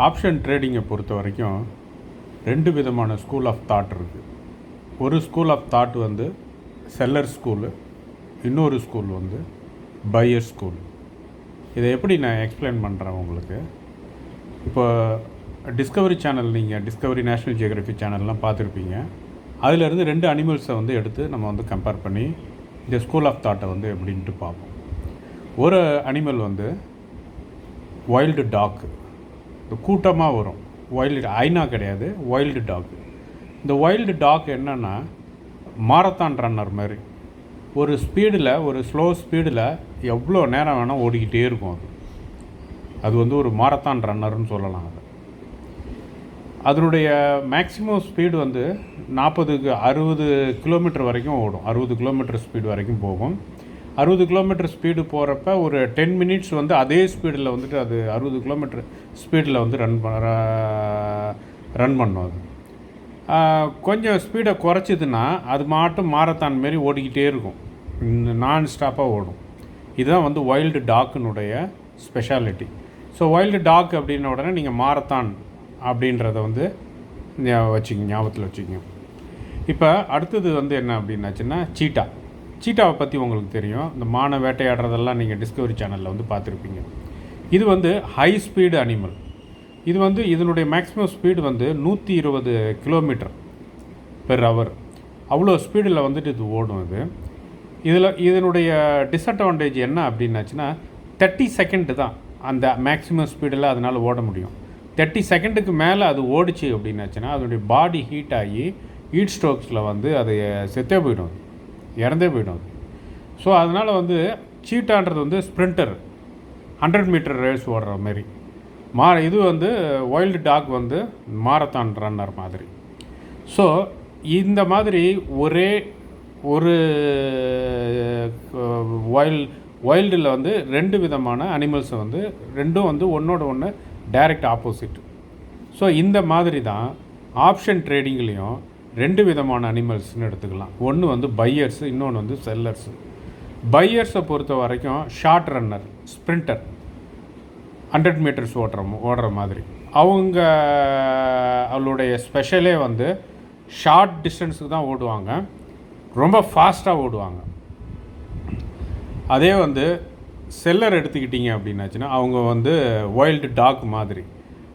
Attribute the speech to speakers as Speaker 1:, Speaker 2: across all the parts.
Speaker 1: Option ட்ரேடிங்கை பொறுத்த வரைக்கும் ரெண்டு விதமான ஸ்கூல் ஆஃப் தாட் இருக்குது ஒரு ஸ்கூல் ஆஃப் தாட் வந்து செல்லர் ஸ்கூலு இன்னொரு ஸ்கூல் வந்து பையர் ஸ்கூல். இதை எப்படி நான் எக்ஸ்பிளைன் பண்ணுறேன் உங்களுக்கு? இப்போ டிஸ்கவரி சேனல் நீங்கள் டிஸ்கவரி நேஷ்னல் ஜியோகிராஃபி சேனல்லாம் பார்த்துருப்பீங்க. அதிலேருந்து ரெண்டு அனிமல்ஸை வந்து எடுத்து நம்ம வந்து கம்பேர் பண்ணி இந்த ஸ்கூல் ஆஃப் தாட்டை வந்து எப்படின்ட்டு பார்ப்போம். ஒரு அனிமல் வந்து வைல்டு டாக் இந்த கூட்டமாக வரும். வைல்டு ஐனா கிடையாது வைல்டு டாக் இந்த வைல்டு டாக் என்னென்னா மாரத்தான் ரன்னர் மாதிரி. ஒரு ஸ்பீடில் ஒரு ஸ்லோ ஸ்பீடில் எவ்வளோ நேரம் வேணால் ஓடிக்கிட்டே இருக்கும் அது. அது வந்து ஒரு மாரத்தான் ரன்னர்னு சொல்லலாம் அது. அதனுடைய மேக்ஸிமம் ஸ்பீடு வந்து நாற்பதுக்கு அறுபது கிலோமீட்டர் வரைக்கும் ஓடும். அறுபது கிலோமீட்டர் ஸ்பீடு வரைக்கும் போகும். அறுபது கிலோமீட்டர் ஸ்பீடு போகிறப்ப ஒரு டென் மினிட்ஸ் வந்து அதே ஸ்பீடில் வந்துட்டு அது அறுபது கிலோமீட்டர் ஸ்பீடில் வந்து ரன் பண்ண ரன் பண்ணும் அது. கொஞ்சம் ஸ்பீடை குறைச்சிதுன்னா அது மாட்டும் மாரத்தான் மாரி ஓடிக்கிட்டே இருக்கும். நான் ஸ்டாப்பாக ஓடும். இதுதான் வந்து வைல்டு டாக்கினுடைய ஸ்பெஷாலிட்டி ஸோ வைல்டு டாக் அப்படின்ன உடனே நீங்கள் மாரத்தான் அப்படின்றத வந்து ஞா- ஞாபகத்தில் வச்சுக்கோங்க. இப்போ அடுத்தது வந்து என்ன அப்படின்னாச்சுன்னா சீட்டா சீட்டாவை பற்றி உங்களுக்கு தெரியும். இந்த மான வேட்டையாடுறதெல்லாம் நீங்கள் டிஸ்கவரி சேனலில் வந்து பார்த்துருப்பீங்க. இது வந்து ஹை ஸ்பீடு அனிமல் இது வந்து இதனுடைய மேக்ஸிமம் ஸ்பீடு வந்து நூற்றி இருபது கிலோமீட்டர் பெர் ஹவர் அவ்வளோ ஸ்பீடில் வந்துட்டு இது ஓடும் இது இதில் இதனுடைய டிஸ்அட்வான்டேஜ் என்ன அப்படின்னாச்சுன்னா தேர்ட்டி செகண்டு தான் அந்த மேக்ஸிமம் ஸ்பீடில் அதனால் ஓட முடியும். தேர்ட்டி செகண்டுக்கு மேலே அது ஓடிச்சு அப்படின்னாச்சுன்னா அதனுடைய பாடி ஹீட் ஆகி ஹீட் ஸ்ட்ரோக்ஸில் வந்து அது செத்தே போயிடும். இறந்தே போயிடும் அது. ஸோ அதனால் வந்து சீட்டான்றது வந்து ஸ்ப்ரிண்டர் ஹண்ட்ரட் மீட்டர் ரேஸ் ஓடுற மாதிரி மா இது வந்து வைல்டு டாக் வந்து மாரத்தான் ரன்னர் மாதிரி. ஸோ இந்த மாதிரி ஒரே ஒரு வைல்ட் வைல்டில் வந்து ரெண்டு விதமான அனிமல்ஸை வந்து ரெண்டும் வந்து ஒன்றோட ஒன்று டைரக்ட் ஆப்போசிட். ஸோ இந்த மாதிரி தான் ஆப்ஷன் ட்ரேடிங்லேயும் ரெண்டு விதமான அனிமல்ஸ்னு எடுத்துக்கலாம். ஒன்று வந்து பையர்ஸ் இன்னொன்று வந்து செல்லர்ஸு பையர்ஸை பொறுத்த வரைக்கும் short runner sprinter hundred metres ஓடுற ஓடுற மாதிரி. அவங்க அவளுடைய ஸ்பெஷலே வந்து ஷார்ட் டிஸ்டன்ஸுக்கு தான் ஓடுவாங்க. ரொம்ப ஃபாஸ்ட்டாக ஓடுவாங்க. அதே வந்து செல்லர் எடுத்துக்கிட்டிங்க அப்படின்னாச்சுன்னா அவங்க வந்து வைல்டு டாக் மாதிரி.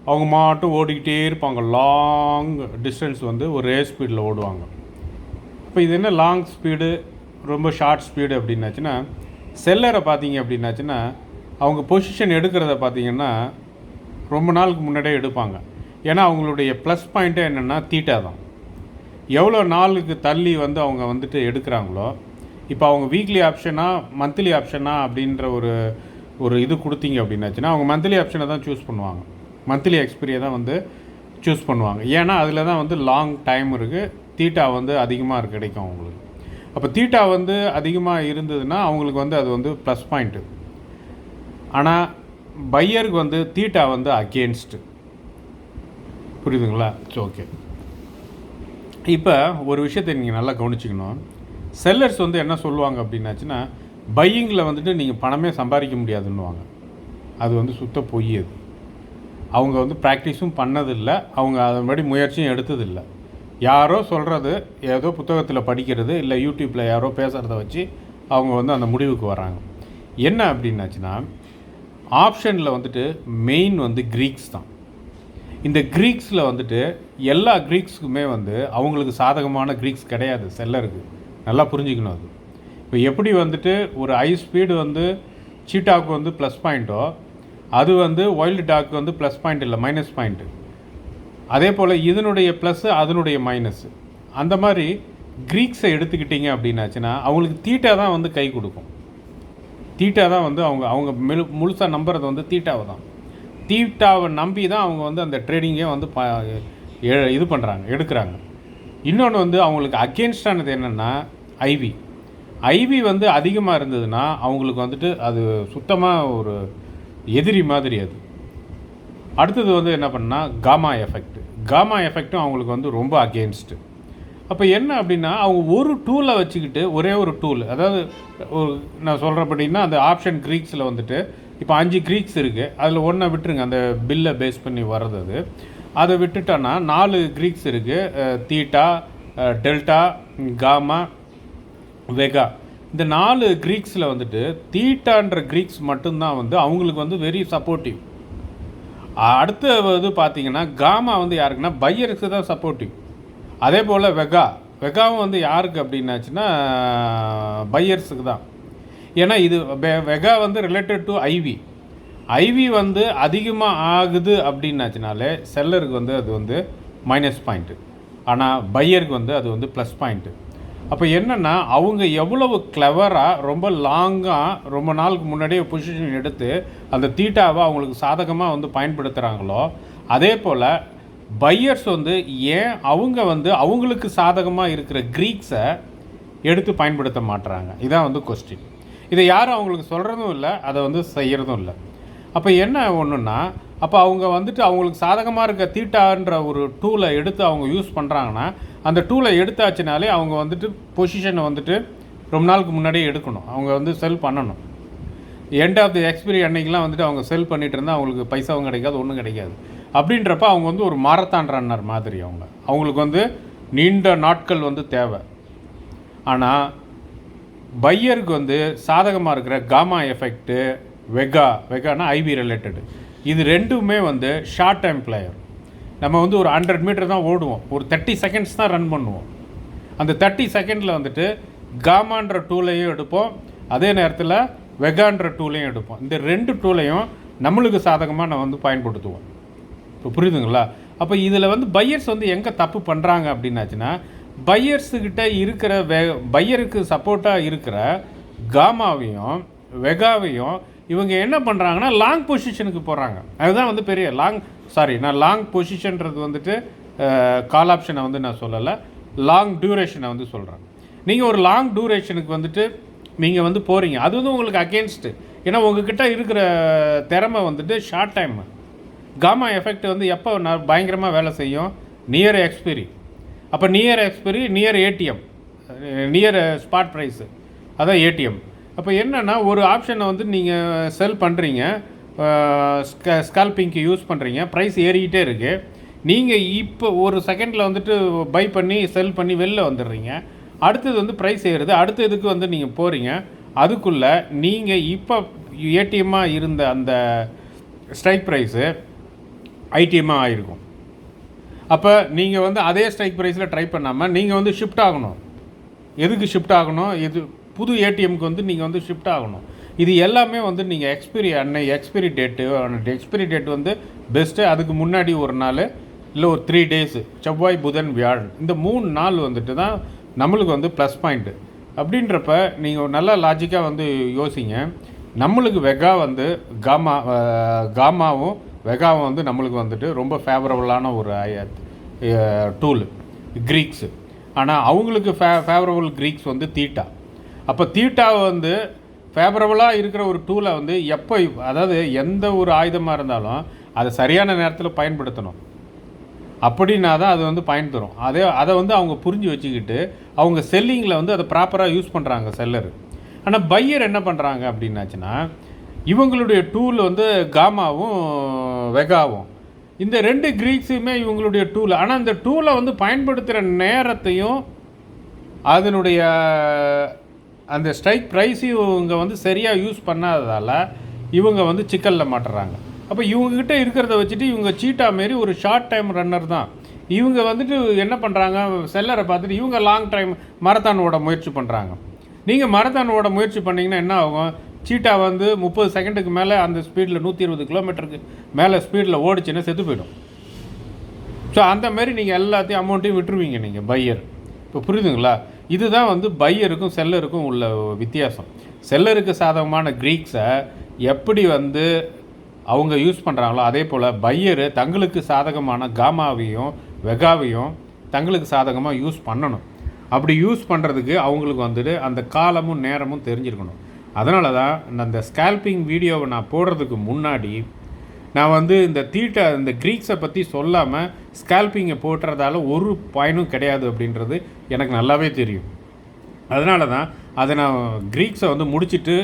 Speaker 1: அவங்க மாட்டும் ஓடிக்கிட்டே இருப்பாங்க. லாங் டிஸ்டன்ஸ் வந்து ஒரே ஸ்பீடில் ஓடுவாங்க. இப்போ இது என்ன லாங் ஸ்பீடு ரொம்ப ஷார்ட் ஸ்பீடு அப்படின்னாச்சுன்னா செல்லரை பார்த்தீங்க அப்படின்னாச்சுன்னா அவங்க பொசிஷன் எடுக்கிறத பார்த்தீங்கன்னா ரொம்ப நாளுக்கு முன்னாடியே எடுப்பாங்க. ஏன்னா அவங்களுடைய ப்ளஸ் பாயிண்ட்டே என்னென்னா தீட்டா தான். எவ்வளோ நாளுக்கு தள்ளி வந்து அவங்க வந்துட்டு எடுக்கிறாங்களோ இப்போ அவங்க வீக்லி ஆப்ஷனா மந்த்லி ஆப்ஷனா அப்படின்ற ஒரு ஒரு இது கொடுத்தீங்க அப்படின்னாச்சுன்னா அவங்க மந்த்லி ஆப்ஷனை தான் சூஸ் பண்ணுவாங்க. மந்த்லி எக்ஸ்பீரியை தான் வந்து சூஸ் பண்ணுவாங்க. ஏன்னா அதில் தான் வந்து லாங் டைம் இருக்குது தீட்டா வந்து அதிகமாக கிடைக்கும் அவங்களுக்கு. அப்போ தீட்டா வந்து அதிகமாக இருந்ததுன்னா அவங்களுக்கு வந்து அது வந்து ப்ளஸ் பாயிண்ட்டு ஆனால் பையருக்கு வந்து தீட்டா வந்து அகேன்ஸ்ட்டு புரியுதுங்களா? இட்ஸ் ஓகே இப்போ ஒரு விஷயத்தை நீங்கள் நல்லா கவனிச்சிக்கணும். செல்லர்ஸ் வந்து என்ன சொல்லுவாங்க அப்படின்னாச்சுன்னா பையிங்கில் வந்துட்டு நீங்கள் பணமே சம்பாதிக்க முடியாதுன்னுவாங்க. அது வந்து சுத்த பொய் அது. அவங்க வந்து ப்ராக்டிஸும் பண்ணதில்லை. அவங்க அதன்படி முயற்சியும் எடுத்ததில்லை. யாரோ சொல்கிறது ஏதோ புத்தகத்தில் படிக்கிறது இல்லை யூடியூப்பில் யாரோ பேசுகிறத வச்சு அவங்க வந்து அந்த முடிவுக்கு வராங்க. என்ன அப்படின்னாச்சுன்னா ஆப்ஷனில் வந்துட்டு மெயின் வந்து க்ரீக்ஸ் தான். இந்த க்ரீக்ஸில் வந்துட்டு எல்லா க்ரீக்ஸுக்குமே வந்து அவங்களுக்கு சாதகமான க்ரீக்ஸ் கிடையாது செல்லருக்கு. நல்லா புரிஞ்சுக்கணும் அது. இப்போ எப்படி வந்துட்டு ஒரு ஹை ஸ்பீடு வந்து சீட்டாவுக்கு வந்து ப்ளஸ் பாயிண்ட்டோ அது வந்து வைல்டு டாக் வந்து ப்ளஸ் பாயிண்ட் இல்லை மைனஸ் பாயிண்ட்டு அதே போல் இதனுடைய ப்ளஸ்ஸு அதனுடைய மைனஸ்ஸு அந்த மாதிரி க்ரீக்ஸை எடுத்துக்கிட்டிங்க அப்படின்னாச்சுன்னா அவங்களுக்கு தீட்டா தான் வந்து கை கொடுக்கும். தீட்டா தான் வந்து அவங்க அவங்க முழு முழுசாக நம்புறது வந்து தீட்டாவை தான். தீட்டாவை நம்பி தான் அவங்க வந்து அந்த ட்ரேடிங்கே வந்து ப எ- இது பண்ணுறாங்க எடுக்கிறாங்க. இன்னொன்று வந்து அவங்களுக்கு அகேன்ஸ்டானது என்னென்னா ஐவி ஐவி வந்து அதிகமாக இருந்ததுன்னா அவங்களுக்கு வந்துட்டு அது சுத்தமாக ஒரு எதிரி மாதிரி அது. அடுத்தது வந்து என்ன பண்ணால் காமா எஃபெக்ட். காமா எஃபெக்ட்டும் அவங்களுக்கு வந்து ரொம்ப அகேன்ஸ்ட்டு அப்போ என்ன அப்படின்னா அவங்க ஒரு டூலை வச்சுக்கிட்டு ஒரே ஒரு டூல் அதாவது ஒரு நான் சொல்கிறபடின்னா அந்த ஆப்ஷன் க்ரீக்ஸில் வந்துட்டு இப்போ அஞ்சு க்ரீக்ஸ் இருக்குது அதில் ஒன்றை விட்டுருங்க அந்த பில்லை பேஸ் பண்ணி வர்றது அது. அதை விட்டுட்டோன்னா நாலு க்ரீக்ஸ் இருக்குது தீட்டா டெல்டா காமா வெகா இந்த நாலு க்ரீக்ஸில் வந்துட்டு தீட்டான்ற க்ரீக்ஸ் மட்டும்தான் வந்து அவங்களுக்கு வந்து வெரி சப்போர்ட்டிவ் அடுத்து வந்து பார்த்தீங்கன்னா காமா வந்து யாருக்குன்னா பையருக்கு தான் சப்போர்ட்டிவ் அதே போல் வெகா. வெகாவும் வந்து யாருக்கு அப்படின்னாச்சுன்னா பையர்ஸுக்கு தான். ஏன்னா இது வெகா வந்து ரிலேட்டட் டு ஐவி ஐவி வந்து அதிகமாக ஆகுது அப்படின்னாச்சுனாலே செல்லருக்கு வந்து அது வந்து மைனஸ் பாயிண்ட்டு ஆனால் பையருக்கு வந்து அது வந்து ப்ளஸ் பாயிண்ட்டு அப்போ என்னென்னா அவங்க எவ்வளவு கிளவராக ரொம்ப லாங்காக ரொம்ப நாளுக்கு முன்னாடியே பொசிஷன் எடுத்து அந்த தீட்டாவை அவங்களுக்கு சாதகமாக வந்து பயன்படுத்துகிறாங்களோ அதே போல் பையர்ஸ் வந்து ஏன் அவங்க வந்து அவங்களுக்கு சாதகமாக இருக்கிற க்ரீக்ஸை எடுத்து பயன்படுத்த மாட்டுறாங்க இதான் வந்து கொஸ்டின் இதை யாரும் அவங்களுக்கு சொல்கிறதும் இல்லை அதை வந்து செய்கிறதும் இல்லை. அப்போ என்ன ஒன்றுன்னா அப்போ அவங்க வந்துட்டு அவங்களுக்கு சாதகமாக இருக்க தீட்டான்ற ஒரு டூலை எடுத்து அவங்க யூஸ் பண்ணுறாங்கன்னா அந்த டூலை எடுத்தாச்சுனாலே அவங்க வந்துட்டு பொசிஷனை வந்துட்டு ரொம்ப நாளுக்கு முன்னாடியே எடுக்கணும். அவங்க வந்து செல் பண்ணணும். எண்ட் ஆஃப் தி எக்ஸ்பிரி அன்னைக்கெலாம் வந்துட்டு அவங்க செல் பண்ணிட்டு இருந்தால் அவங்களுக்கு பைசாவும் கிடைக்காது ஒன்றும் கிடைக்காது. அப்படின்றப்ப அவங்க வந்து ஒரு மாரத்தான் ரன்னர் மாதிரி அவங்க. அவங்களுக்கு வந்து நீண்ட நாட்கள் வந்து தேவை. ஆனால் பையருக்கு வந்து சாதகமாக இருக்கிற காமா எஃபெக்ட்டு வெகா வெகானா ஐவி ரிலேட்டடு இது ரெண்டுமே வந்து ஷார்ட் டைம் பிளேயர் நம்ம வந்து ஒரு ஹண்ட்ரட் மீட்டர் தான் ஓடுவோம். ஒரு தேர்ட்டி செகண்ட்ஸ் தான் ரன் பண்ணுவோம். அந்த தேர்ட்டி செகண்டில் வந்துட்டு காமான்ற டூலையும் எடுப்போம். அதே நேரத்தில் வெகான்ற டூலையும் எடுப்போம். இந்த ரெண்டு டூலையும் நம்மளுக்கு சாதகமாக நம்ம வந்து பயன்படுத்துவோம். இப்போ புரியுதுங்களா? அப்போ இதில் வந்து பையர்ஸ் வந்து எங்கே தப்பு பண்ணுறாங்க அப்படின்னாச்சுன்னா பையர்ஸுக்கிட்ட இருக்கிற வெ பையருக்கு சப்போர்ட்டாக இருக்கிற காமாவையும் வெகாவையும் இவங்க என்ன பண்ணுறாங்கன்னா லாங் பொசிஷனுக்கு போகிறாங்க அதுதான் வந்து பெரிய லாங் சாரி நான் லாங் பொசிஷன்றது வந்துட்டு கால் ஆப்ஷனை வந்து நான் சொல்லலை. லாங் டியூரேஷனை வந்து சொல்கிறேன் நீங்கள் ஒரு லாங் டியூரேஷனுக்கு வந்துட்டு நீங்கள் வந்து போகிறீங்க அது வந்து உங்களுக்கு அகேன்ஸ்ட்டு ஏன்னா உங்ககிட்ட இருக்கிற திறமை வந்துட்டு ஷார்ட் டைம் காமா எஃபெக்ட் வந்து எப்போ நான் பயங்கரமாக வேலை செய்யும்? நியர் எக்ஸ்பிரி அப்போ near expiry near ATM near spot price அதான் ஏடிஎம் அப்போ என்னென்னா ஒரு ஆப்ஷனை வந்து நீங்கள் செல் பண்ணுறீங்க ஸ்கால்பிங்க்கு யூஸ் பண்ணுறீங்க ப்ரைஸ் ஏறிக்கிட்டே இருக்குது நீங்கள் இப்போ ஒரு செகண்டில் வந்துட்டு பை பண்ணி செல் பண்ணி வெளில வந்துடுறீங்க. அடுத்தது வந்து ப்ரைஸ் ஏறுது. அடுத்த இதுக்கு வந்து நீங்கள் போகிறீங்க அதுக்குள்ளே நீங்கள் இப்போ ஏடிஎம்மாக இருந்த அந்த ஸ்ட்ரைக் ப்ரைஸு ஐடிஎம்மாக ஆகிருக்கும் அப்போ நீங்கள் வந்து அதே ஸ்ட்ரைக் ப்ரைஸில் ட்ரை பண்ணாமல் நீங்கள் வந்து ஷிஃப்ட் ஆகணும். எதுக்கு ஷிஃப்ட் ஆகணும்? எது புது ஏடிஎம்க்கு வந்து நீங்கள் வந்து ஷிஃப்ட் ஆகணும். இது எல்லாமே வந்து நீங்கள் எக்ஸ்பிரி அன்னை எக்ஸ்பிரி டேட்டு எக்ஸ்பிரி டேட் வந்து பெஸ்ட்டு அதுக்கு முன்னாடி ஒரு நாள் இல்லை ஒரு த்ரீ டேஸு செவ்வாய் புதன் வியாழன். இந்த மூணு நாள் வந்துட்டு தான் நம்மளுக்கு வந்து ப்ளஸ் பாயிண்ட்டு அப்படின்றப்ப நீங்கள் நல்லா லாஜிக்காக வந்து யோசிங்க. நம்மளுக்கு வெகா வந்து காமா காமாவும் வெகாவும் வந்து நம்மளுக்கு வந்துட்டு ரொம்ப ஃபேவரபுளான ஒரு டூல் க்ரீக்ஸு ஆனால் அவங்களுக்கு ஃபே ஃபேவரபுள் க்ரீக்ஸ் வந்து தீட்டா அப்போ தீட்டாவை வந்து ஃபேவரபுளாக இருக்கிற ஒரு டூலை வந்து எப்போ அதாவது எந்த ஒரு ஆயுதமாக இருந்தாலும் அதை சரியான நேரத்தில் பயன்படுத்தணும். அப்படின்னா தான் அது வந்து பயன் தரும். அதே அதை வந்து அவங்க புரிஞ்சு வச்சுக்கிட்டு அவங்க செல்லிங்கில் வந்து அதை ப்ராப்பராக யூஸ் பண்ணுறாங்க செல்லர் ஆனால் பையர் என்ன பண்ணுறாங்க அப்படின்னாச்சுன்னா இவங்களுடைய டூல் வந்து காமாவும் வெகாவும் இந்த ரெண்டு க்ரீக்ஸுமே இவங்களுடைய டூல் ஆனால் இந்த டூலை வந்து பயன்படுத்துகிற நேரத்தையும் அதனுடைய அந்த ஸ்ட்ரைக் ப்ரைஸையும் இவங்க வந்து சரியாக யூஸ் பண்ணாததால் இவங்க வந்து சிக்கலில் மாட்டுறாங்க. அப்போ இவங்ககிட்ட இருக்கிறத வச்சுட்டு இவங்க சீட்டா மாரி ஒரு ஷார்ட் டைம் ரன்னர் தான். இவங்க வந்துட்டு என்ன பண்ணுறாங்க செல்லரை பார்த்துட்டு இவங்க லாங் டைம் மரத்தான் ஓட முயற்சி பண்ணுறாங்க நீங்கள் மரத்தான் ஓட முயற்சி பண்ணிங்கன்னா என்ன ஆகும்? சீட்டா வந்து முப்பது செகண்டுக்கு மேலே அந்த ஸ்பீடில் நூற்றி இருபது கிலோமீட்டருக்கு மேலே ஸ்பீடில் ஓடிச்சுன்னா செத்து போயிடும். ஸோ அந்த மாதிரி நீங்கள் எல்லாத்தையும் அமௌண்ட்டையும் விட்டுருவீங்க நீங்கள் பையர் இப்போ புரியுதுங்களா? இதுதான் வந்து பையருக்கும் செல்லருக்கும் உள்ள வித்தியாசம். செல்லருக்கு சாதகமான க்ரீக்ஸை எப்படி வந்து அவங்க யூஸ் பண்ணுறாங்களோ அதே போல் பையரு தங்களுக்கு சாதகமான காமாவையும் வெகாவையும் தங்களுக்கு சாதகமாக யூஸ் பண்ணணும். அப்படி யூஸ் பண்ணுறதுக்கு அவங்களுக்கு வந்துட்டு அந்த காலமும் நேரமும் தெரிஞ்சிருக்கணும். அதனால தான் இந்த ஸ்கேல்பிங் வீடியோவை நான் போடுறதுக்கு முன்னாடி நான் வந்து இந்த தீட்டை இந்த க்ரீக்ஸை பற்றி சொல்லாமல் ஸ்கேல்பிங்கை போட்டுறதால ஒரு பயனும் கிடையாது அப்படின்றது எனக்கு நல்லாவே தெரியும். அதனால தான் அதை நான் க்ரீக்ஸை வந்து முடிச்சுட்டு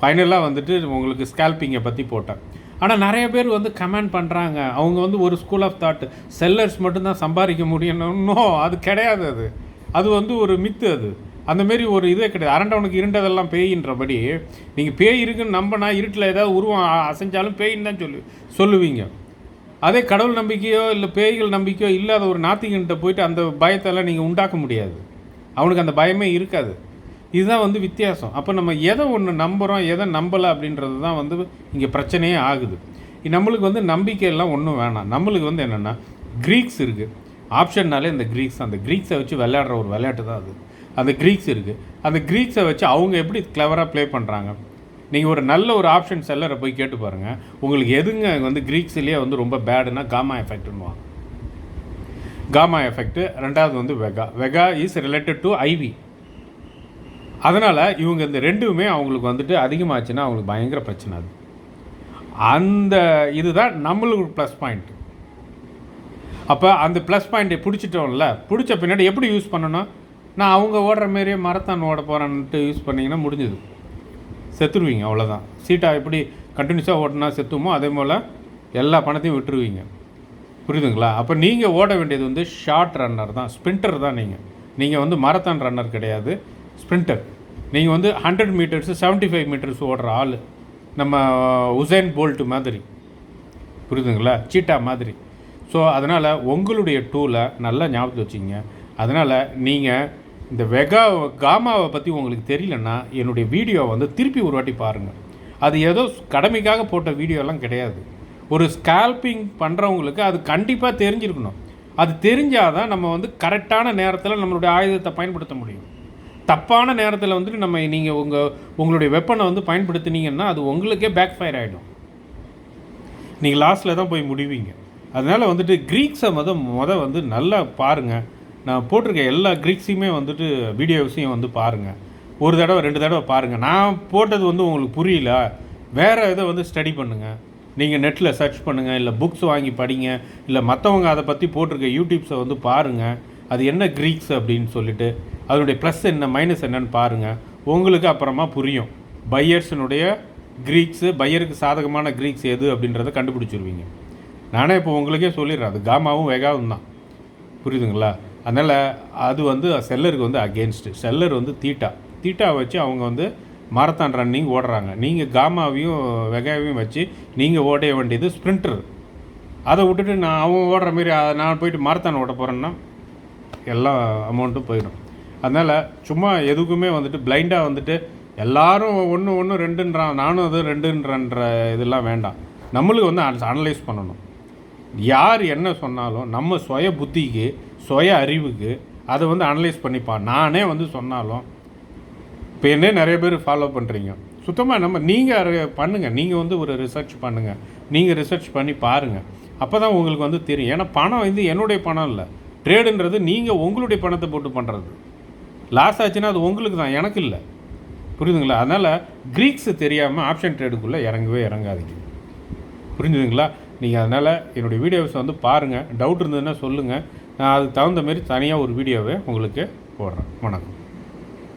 Speaker 1: ஃபைனலாக வந்துட்டு உங்களுக்கு ஸ்கேல்பிங்கை பற்றி போட்டேன். ஆனால் நிறைய பேர் வந்து கமெண்ட் பண்ணுறாங்க அவங்க வந்து ஒரு ஸ்கூல் ஆஃப் தாட் செல்லர்ஸ் மட்டும்தான் சம்பாதிக்க முடியணும் அது கிடையாது அது. அது வந்து ஒரு மித்து அது. அந்தமாரி ஒரு இதே கிடையாது. அரண்டவனுக்கு இருண்டதெல்லாம் பேயின்றபடி நீங்கள் பேய் இருக்குன்னு நம்பினா இருட்டில் ஏதாவது உருவம் அசைஞ்சாலும் பேயின்னு தான் சொல்லு சொல்லுவீங்க. அதே கடவுள் நம்பிக்கையோ இல்லை பேய்கள் நம்பிக்கையோ இல்லாத ஒரு நாத்திகன்கிட்ட போயிட்டு அந்த பயத்தெல்லாம் நீங்கள் உண்டாக்க முடியாது. அவனுக்கு அந்த பயமே இருக்காது. இதுதான் வந்து வித்தியாசம். அப்போ நம்ம எதை ஒன்று நம்புகிறோம் எதை நம்பலை அப்படின்றது தான் வந்து இங்கே பிரச்சனையே ஆகுது. நம்மளுக்கு வந்து நம்பிக்கையெல்லாம் ஒன்றும் வேணாம். நம்மளுக்கு வந்து என்னென்னா க்ரீக்ஸ் இருக்குது ஆப்ஷன்னாலே இந்த க்ரீக்ஸ் அந்த க்ரீக்ஸை வச்சு விளையாடுற ஒரு விளையாட்டு தான் அது. அந்த க்ரீக்ஸ் இருக்குது அந்த க்ரீக்ஸை வச்சு அவங்க எப்படி கிளவராக ப்ளே பண்ணுறாங்க நீங்கள் ஒரு நல்ல ஒரு ஆப்ஷன் செல்லரை போய் கேட்டு பாருங்கள் உங்களுக்கு எதுங்க வந்து க்ரீக்ஸ்லேயே வந்து ரொம்ப பேடுனா காமா எஃபெக்ட்னுவாங்க காமா எஃபெக்ட் ரெண்டாவது வந்து வெகா வெகா இஸ் ரிலேட்டட் டு ஐவி அதனால் இவங்க இந்த ரெண்டுமே அவங்களுக்கு வந்துட்டு அதிகமாச்சுன்னா அவங்களுக்கு பயங்கர பிரச்சனை அது. அந்த இதுதான் நம்மளுக்கு ப்ளஸ் பாயிண்ட் அப்போ அந்த ப்ளஸ் பாயிண்ட்டை பிடிச்சிட்டோம்ல பிடிச்ச பின்னாடி எப்படி யூஸ் பண்ணணும்? நான் அவங்க ஓடுற மாரியே மரத்தான் ஓட போகிறேன்ட்டு யூஸ் பண்ணிங்கன்னா முடிஞ்சது. செத்துருவீங்க அவ்வளோதான் சீட்டாக எப்படி கண்டினியூஸாக ஓட்டினா செத்துமோ அதே போல் எல்லா பணத்தையும் விட்டுருவீங்க. புரியுதுங்களா? அப்போ நீங்கள் ஓட வேண்டியது வந்து ஷார்ட் ரன்னர் தான் ஸ்ப்ரிண்டர் தான் நீங்கள் நீங்கள் வந்து மரத்தான் ரன்னர் கிடையாது ஸ்ப்ரிண்டர் நீங்கள் வந்து hundred metres seventy five metres ஓடுற ஆள். நம்ம உசைன் போல்ட்டு மாதிரி. புரியுதுங்களா? சீட்டா மாதிரி. ஸோ அதனால் உங்களுடைய டூலை நல்லா ஞாபகத்து வச்சுங்க அதனால் நீங்கள் இந்த வெகா காமாவை பற்றி உங்களுக்கு தெரியலன்னா என்னுடைய வீடியோவை வந்து திருப்பி ஒரு வாட்டி பாருங்கள் அது ஏதோ கடமைக்காக போட்ட வீடியோலாம் கிடையாது. ஒரு ஸ்கேல்பிங் பண்ணுறவங்களுக்கு அது கண்டிப்பாக தெரிஞ்சிருக்கணும். அது தெரிஞ்சால் தான் நம்ம வந்து கரெக்டான நேரத்தில் நம்மளுடைய ஆயுதத்தை பயன்படுத்த முடியும். தப்பான நேரத்தில் வந்துட்டு நம்ம நீங்கள் உங்கள் உங்களுடைய வெப்பனை வந்து பயன்படுத்தினீங்கன்னா அது உங்களுக்கே பேக் ஃபயர் ஆகிடும் நீங்கள் லாஸ்ட்டில் தான் போய் முடிவீங்க. அதனால் வந்துட்டு க்ரீக்ஸை மொதல் மொதல் வந்து நல்லா பாருங்கள் நான் போட்டிருக்க எல்லா க்ரீக்ஸையுமே வந்துட்டு வீடியோஸையும் வந்து பாருங்கள் ஒரு தடவை ரெண்டு தடவை பாருங்கள் நான் போட்டது வந்து உங்களுக்கு புரியல. வேறு இதை வந்து ஸ்டடி பண்ணுங்கள் நீங்கள் நெட்டில் சர்ச் பண்ணுங்கள் இல்லை புக்ஸ் வாங்கி படிங்க. இல்லை மற்றவங்க அதை பற்றி போட்டிருக்க யூடியூப்ஸை வந்து பாருங்கள் அது என்ன க்ரீக்ஸ் அப்படின்னு சொல்லிட்டு அதனுடைய ப்ளஸ் என்ன மைனஸ் என்னன்னு பாருங்கள் உங்களுக்கு அப்புறமா புரியும். பையர்ஸினுடைய க்ரீக்ஸு பையருக்கு சாதகமான க்ரீக்ஸ் எது அப்படின்றத கண்டுபிடிச்சிருவீங்க. நானே இப்போ உங்களுக்கே சொல்லிடுறேன். அது காமாவும் வேகாவும் தான் புரியுதுங்களா? அதனால் அது வந்து செல்லருக்கு வந்து அகேன்ஸ்ட்டு செல்லர் வந்து தீட்டா. தீட்டா வச்சு அவங்க வந்து மாரத்தான் ரன்னிங் ஓடுறாங்க. நீங்கள் காமாவையும் வெகாவையும் வச்சு நீங்கள் ஓடைய வேண்டியது ஸ்ப்ரிண்டர் அதை விட்டுட்டு நான் அவன் ஓடுற மாரி நான் போயிட்டு மாரத்தான் ஓட போகிறேன்னா எல்லா அமௌண்ட்டும் போயிடும். அதனால் சும்மா எதுக்குமே வந்துட்டு பிளைண்டாக வந்துட்டு எல்லாரும் ஒன்று ஒன்று ரெண்டுன்றான் நானும் அது ரெண்டுன்றன்ற இதெல்லாம் வேண்டாம். நம்மளுக்கு வந்து அனலைஸ் பண்ணணும். யார் என்ன சொன்னாலும் நம்ம சுய புத்திக்கு சுய அறிவுக்கு அதை வந்து அனலைஸ் பண்ணிப்பான் நானே வந்து சொன்னாலும் இப்போ என்ன நிறைய பேர் ஃபாலோ பண்ணுறீங்க சுத்தமாக நம்ம நீங்கள் பண்ணுங்கள் நீங்கள் வந்து ஒரு ரிசர்ச் பண்ணுங்கள் நீங்கள் ரிசர்ச் பண்ணி பாருங்கள் அப்போ தான் உங்களுக்கு வந்து தெரியும். ஏன்னா பணம் வந்து என்னுடைய பணம் இல்லை. ட்ரேடுன்றது நீங்கள் உங்களுடைய பணத்தை போட்டு பண்ணுறது லாஸ் ஆச்சுன்னா அது உங்களுக்கு தான். எனக்கு இல்லை. புரியுதுங்களா? அதனால் க்ரீக்ஸ் தெரியாமல் ஆப்ஷன் ட்ரேடுக்குள்ளே இறங்கவே இறங்காதீங்க. புரிஞ்சுதுங்களா? நீங்கள் அதனால் என்னுடைய வீடியோஸை வந்து பாருங்கள் டவுட் இருந்ததுன்னா சொல்லுங்கள் நான் அதுக்கு தகுந்த மாதிரி தனியாக ஒரு வீடியோவை உங்களுக்கு போடுறேன். வணக்கம்.